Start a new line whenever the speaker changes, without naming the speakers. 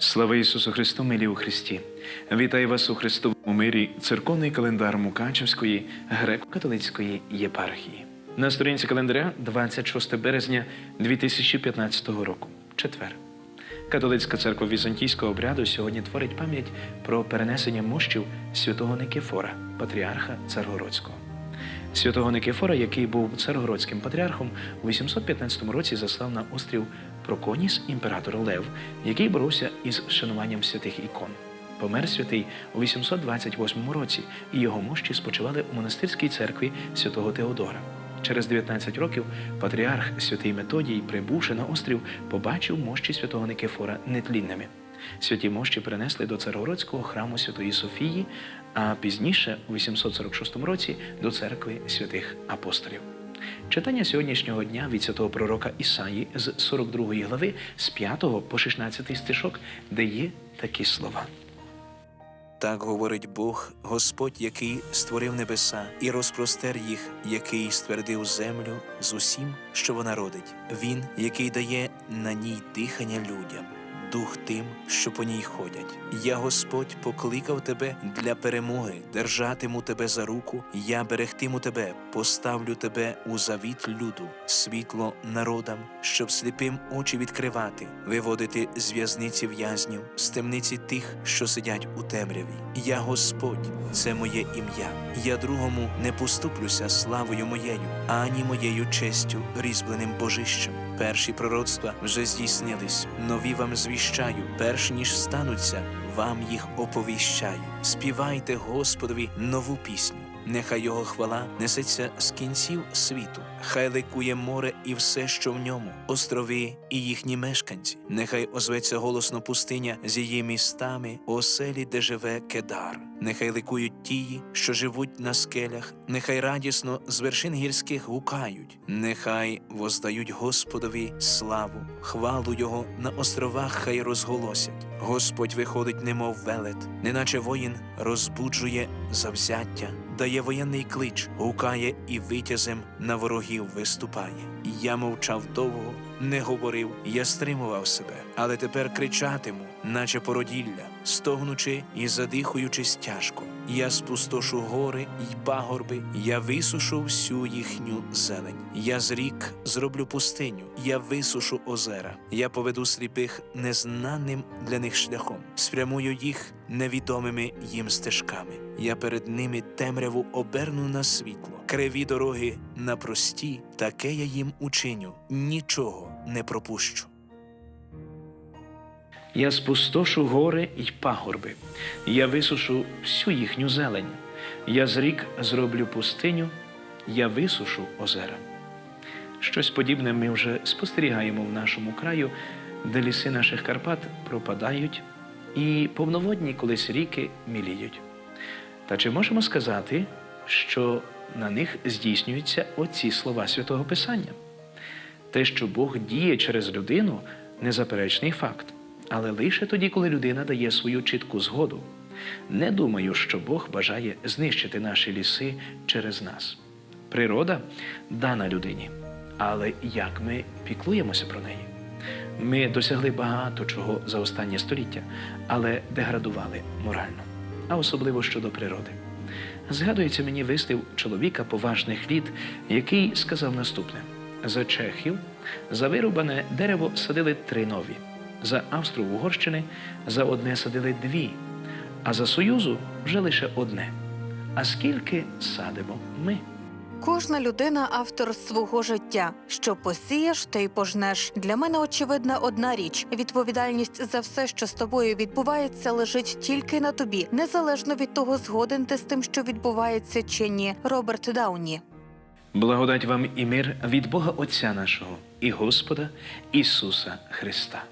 Слава Ісусу Христу, милі у Христі! Вітаю вас у Христовому мирі, церковний календар Мукачевської греко-католицької єпархії. На сторінці календаря 26 березня 2015 року, четвер. Католицька церква візантійського обряду сьогодні творить пам'ять про перенесення мощів святого Никифора, патріарха Царгородського. Святого Никифора, який був царгородським патріархом, у 815 році заслав на острів Проконіс імператор Лев, який боровся із вшануванням святих ікон. Помер святий у 828 році, і його мощі спочивали у монастирській церкві святого Теодора. Через 19 років патріарх святий Методій, прибувши на острів, побачив мощі святого Никифора нетлінними. Святі мощі перенесли до царгородського храму Святої Софії, а пізніше, у 846 році, до церкви святих апостолів. Читання сьогоднішнього дня від святого пророка Ісаї з 42 глави з 5 по 16 стишок, де є такі слова.
Так говорить Бог, Господь, який створив небеса, і розпростер їх, який ствердив землю з усім, що вона родить. Він, який дає на ній дихання людям, дух тим, що по ній ходять. Я, Господь, покликав тебе для перемоги, держатиму тебе за руку, я берегтиму тебе, поставлю тебе у завіт люду, світло народам, щоб сліпим очі відкривати, виводити з в'язниці в'язнів, з темниці тих, що сидять у темряві. Я Господь, це моє ім'я. Я другому не поступлюся славою моєю, ані моєю честю, різьбленим божищем. Перші пророцтва вже здійснились, нові вам звіщаю, перш ніж стануться, вам їх оповіщаю. Співайте Господові нову пісню. Нехай його хвала несеться з кінців світу, хай ликує море і все, що в ньому, острови і їхні мешканці. Нехай озветься голосно пустиня з її містами, оселі, де живе Кедар. Нехай ликують тії, що живуть на скелях, нехай радісно з вершин гірських гукають, нехай воздають Господові славу, хвалу Його на островах хай розголосять. Господь виходить, немов велет, неначе воїн розбуджує завзяття, дає воєнний клич, гукає і витязем на ворогів виступає. Я мовчав довго, не говорив, я стримував себе, але тепер кричатиму, наче породілля, стогнучи і задихуючись тяжко. Я спустошу гори й пагорби, я висушу всю їхню зелень. Я зрік зроблю пустиню, я висушу озера. Я поведу сліпих незнаним для них шляхом, спрямую їх невідомими їм стежками. Я перед ними темряву оберну на світло, криві дороги на прості, таке я їм учиню, нічого не пропущу.
Я спустошу гори й пагорби, я висушу всю їхню зелень, я зрік зроблю пустиню, я висушу озера. Щось подібне ми вже спостерігаємо в нашому краю, де ліси наших Карпат пропадають, і повноводні колись ріки міліють. Та чи можемо сказати, що на них здійснюються оці слова святого Писання? Те, що Бог діє через людину, незаперечний факт, але лише тоді, коли людина дає свою чітку згоду. Не думаю, що Бог бажає знищити наші ліси через нас. Природа дана людині, але як ми піклуємося про неї? Ми досягли багато чого за останнє століття, але деградували морально, а особливо щодо природи. Згадується мені вислів чоловіка поважних літ, який сказав наступне: за чехів за вирубане дерево садили три нові, за Австро-Угорщини за одне садили дві, а за Союзу вже лише одне. А скільки садимо ми?
Кожна людина автор свого життя. Що посієш, те й пожнеш. Для мене очевидна одна річ: відповідальність за все, що з тобою відбувається, лежить тільки на тобі, незалежно від того, згоден ти з тим, що відбувається чи ні. Роберт Дауні.
Благодать вам і мир від Бога Отця нашого і Господа Ісуса Христа.